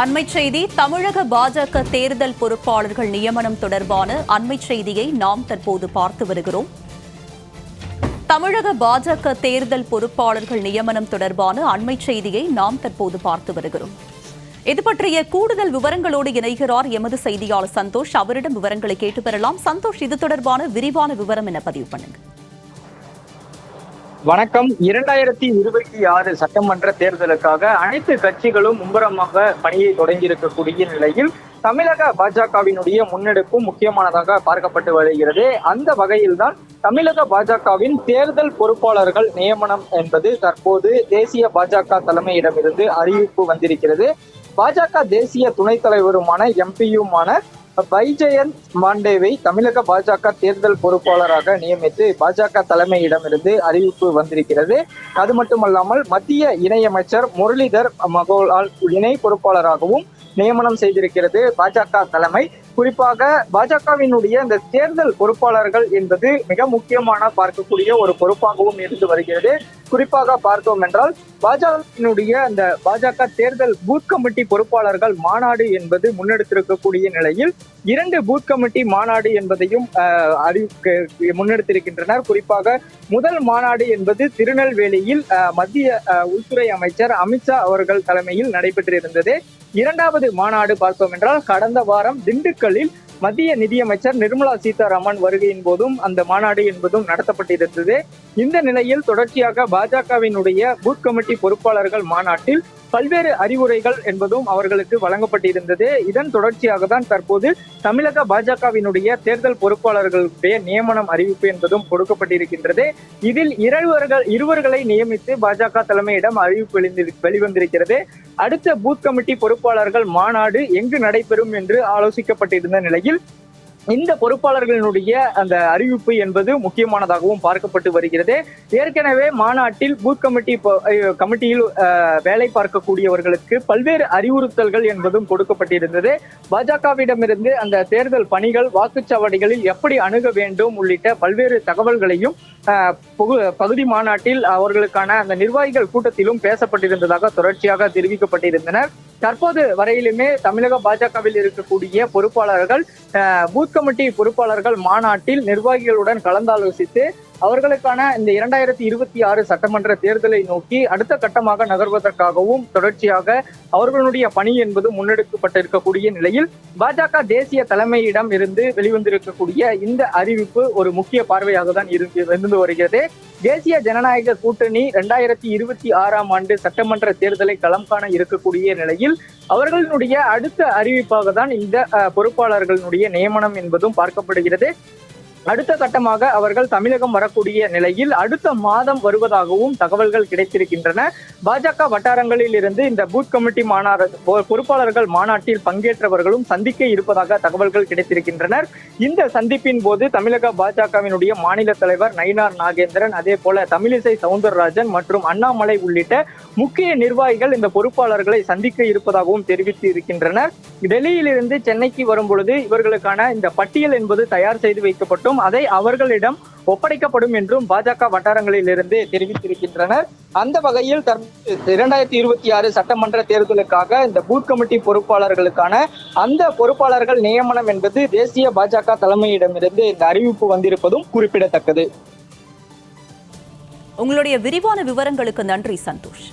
அண்மை செய்தி தமிழக பாஜக தேர்தல் பொறுப்பாளர்கள் நியமனம் தொடர்பான அண்மை செய்தியை நாம் தற்போது பார்த்து வருகிறோம். தமிழக பாஜக தேர்தல் பொறுப்பாளர்கள் நியமனம் தொடர்பான அண்மை செய்தியை நாம் தற்போது பார்த்து வருகிறோம். இது பற்றிய கூடுதல் விவரங்களோடு இணைகிறார் எமது செய்தியாளர் சந்தோஷ். அவரிடம் விவரங்களை கேட்டு பெறலாம். சந்தோஷ் இது தொடர்பான விரிவான விவரம் என பதிவு பண்ணுங்க வணக்கம். இரண்டாயிரத்தி இருபத்தி ஆறு சட்டமன்ற தேர்தலுக்காக அனைத்து கட்சிகளும் மும்முரமாக பணியை தொடங்கியிருக்கக்கூடிய நிலையில் தமிழக பாஜகவினுடைய முன்னெடுப்பும் முக்கியமானதாக பார்க்கப்பட்டு வருகிறது. அந்த வகையில்தான் தமிழக பாஜகவின் தேர்தல் பொறுப்பாளர்கள் நியமனம் என்பது தற்போது தேசிய பாஜக தலைமையிடமிருந்து அறிவிப்பு வந்திருக்கிறது. பாஜக தேசிய துணைத் தலைவருமான எம்பியுமான வைஜெயந்த் மாண்டேவை தமிழக பாஜக தேர்தல் பொறுப்பாளராக நியமித்து பாஜக தலைமையிடமிருந்து அறிவிப்பு வந்திருக்கிறது. அது மட்டுமல்லாமல் மத்திய இணையமைச்சர் முரளிதர் மகோலால் இணை பொறுப்பாளராகவும் நியமனம் செய்திருக்கிறது பாஜக தலைமை. குறிப்பாக பாஜகவினுடைய இந்த தேர்தல் பொறுப்பாளர்கள் என்பது மிக முக்கியமான பார்க்கக்கூடிய ஒரு பொறுப்பாகவும் இருந்து வருகிறது. குறிப்பாக பார்த்தோம் என்றால் பாஜகவினுடைய அந்த பாஜக தேர்தல் பூத் கமிட்டி பொறுப்பாளர்கள் மாநாடு என்பது முன்னெடுத்திருக்கக்கூடிய நிலையில் இரண்டு பூத் கமிட்டி மாநாடு என்பதையும் அஹ், அறிவிக்க முன்னெடுத்திருக்கின்றனர். குறிப்பாக முதல் மாநாடு என்பது திருநெல்வேலியில் அஹ், மத்திய உள்துறை அமைச்சர் அமித்ஷா அவர்கள் தலைமையில் நடைபெற்றிருந்தது. இரண்டாவது மாநாடு பார்த்தோம் என்றால் கடந்த வாரம் திண்டுக்கல்லில் மத்திய நிதியமைச்சர் நிர்மலா சீதாராமன் வருகையின் போதும் அந்த மாநாடு என்பதும் நடத்தப்பட்டிருந்தது. இந்த நிலையில் தொடர்ச்சியாக பாஜகவினுடைய பூத் கமிட்டி பொறுப்பாளர்கள் மாநாட்டில் பல்வேறு அறிவுரைகள் என்பதும் அவர்களுக்கு வழங்கப்பட்டிருந்தது. இதன் தொடர்ச்சியாக தான் தற்போது தமிழக பாஜகவினுடைய தேர்தல் பொறுப்பாளர்களுடைய நியமனம் அறிவிப்பு என்பதும் கொடுக்கப்பட்டிருக்கின்றது. இதில் இருவர்கள் இருவர்களை நியமித்து பாஜக தலைமையிடம் அறிவிப்பு வெளிவந்திருக்கிறது. அடுத்த பூத் கமிட்டி பொறுப்பாளர்கள் மாநாடு எங்கு நடைபெறும் என்று ஆலோசிக்கப்பட்டிருந்த நிலையில் இந்த பொறுப்பாளர்களினுடைய அந்த அறிவிப்பு என்பது முக்கியமானதாகவும் பார்க்கப்பட்டு வருகிறது. ஏற்கனவே மாநாட்டில் பூத் கமிட்டி கமிட்டியில் வேலை பார்க்கக்கூடியவர்களுக்கு பல்வேறு அறிவுறுத்தல்கள் என்பதும் கொடுக்கப்பட்டிருந்தது. பாஜகவிடமிருந்து அந்த தேர்தல் பணிகள் வாக்குச்சாவடிகளில் எப்படி அணுக வேண்டும் உள்ளிட்ட பல்வேறு தகவல்களையும் பகுதி மாநாட்டில் அவர்களுக்கான அந்த நிர்வாகிகள் கூட்டத்திலும் பேசப்பட்டிருந்ததாக தொடர்ச்சியாக தெரிவிக்கப்பட்டிருந்தனர் தற்போது வரையிலுமே தமிழக பாஜகவில் இருக்கக்கூடிய பொறுப்பாளர்கள் பூத் கமிட்டி பொறுப்பாளர்கள் மாநாட்டில் நிர்வாகிகளுடன் கலந்தாலோசித்து அவர்களுக்கான இந்த இரண்டாயிரத்தி இருபத்தி ஆறு சட்டமன்ற தேர்தலை நோக்கி அடுத்த கட்டமாக நகர்வதற்காகவும் தொடர்ச்சியாக அவர்களுடைய பணி என்பது முன்னெடுக்கப்பட்டிருக்கக்கூடிய நிலையில் பாஜக தேசிய தலைமையிடம் இருந்து வெளிவந்திருக்கக்கூடிய இந்த அறிவிப்பு ஒரு முக்கிய பார்வையாக தான் இருந்து இருந்து வருகிறது. தேசிய ஜனநாயக கூட்டணி இரண்டாயிரத்தி இருபத்தி ஆறாம் ஆண்டு சட்டமன்ற தேர்தலை களம் காண இருக்கக்கூடிய நிலையில் அவர்களுடைய அடுத்த அறிவிப்பாக தான் இந்த பொறுப்பாளர்களுடைய நியமனம் என்பதும் பார்க்கப்படுகிறது. அடுத்த கட்டமாக அவர்கள் தமிழகம் வரக்கூடிய நிலையில் அடுத்த மாதம் வருவதாகவும் தகவல்கள் கிடைத்திருக்கின்றன. பாஜக வட்டாரங்களில் இருந்து இந்த பூத் கமிட்டி மாநாடு பொறுப்பாளர்கள் மாநாட்டில் பங்கேற்றவர்களும் சந்திக்க இருப்பதாக தகவல்கள் கிடைத்திருக்கின்றனர். இந்த சந்திப்பின் போது தமிழக பாஜகவினுடைய மாநில தலைவர் நயினார் நாகேந்திரன் அதே போல தமிழிசை சவுந்தரராஜன் மற்றும் அண்ணாமலை உள்ளிட்ட முக்கிய நிர்வாகிகள் இந்த பொறுப்பாளர்களை சந்திக்க இருப்பதாகவும் தெரிவித்து இருக்கின்றனர். டெல்லியிலிருந்து சென்னைக்கு வரும் பொழுது இவர்களுக்கான இந்த பட்டியல் என்பது தயார் செய்து வைக்கப்பட்டும். என்றும் அதை அவர்களிடம் ஒப்படைக்கப்படும் என்றும் பாஜக வட்டாரங்களிலிருந்து தெரிவித்திருக்கின்றனர். அந்த வகையில் இரண்டாயிரத்தி இருபத்தி ஆறு சட்டமன்ற தேர்தலுக்காக இந்த பூத் கமிட்டி பொறுப்பாளர்களுக்கான அந்த பொறுப்பாளர்கள் நியமனம் என்பது தேசிய பாஜக தலைமையிடமிருந்து இந்த அறிவிப்பு வந்திருப்பதும் குறிப்பிடத்தக்கது. உங்களுடைய விரிவான விவரங்களுக்கு நன்றி சந்தோஷ்.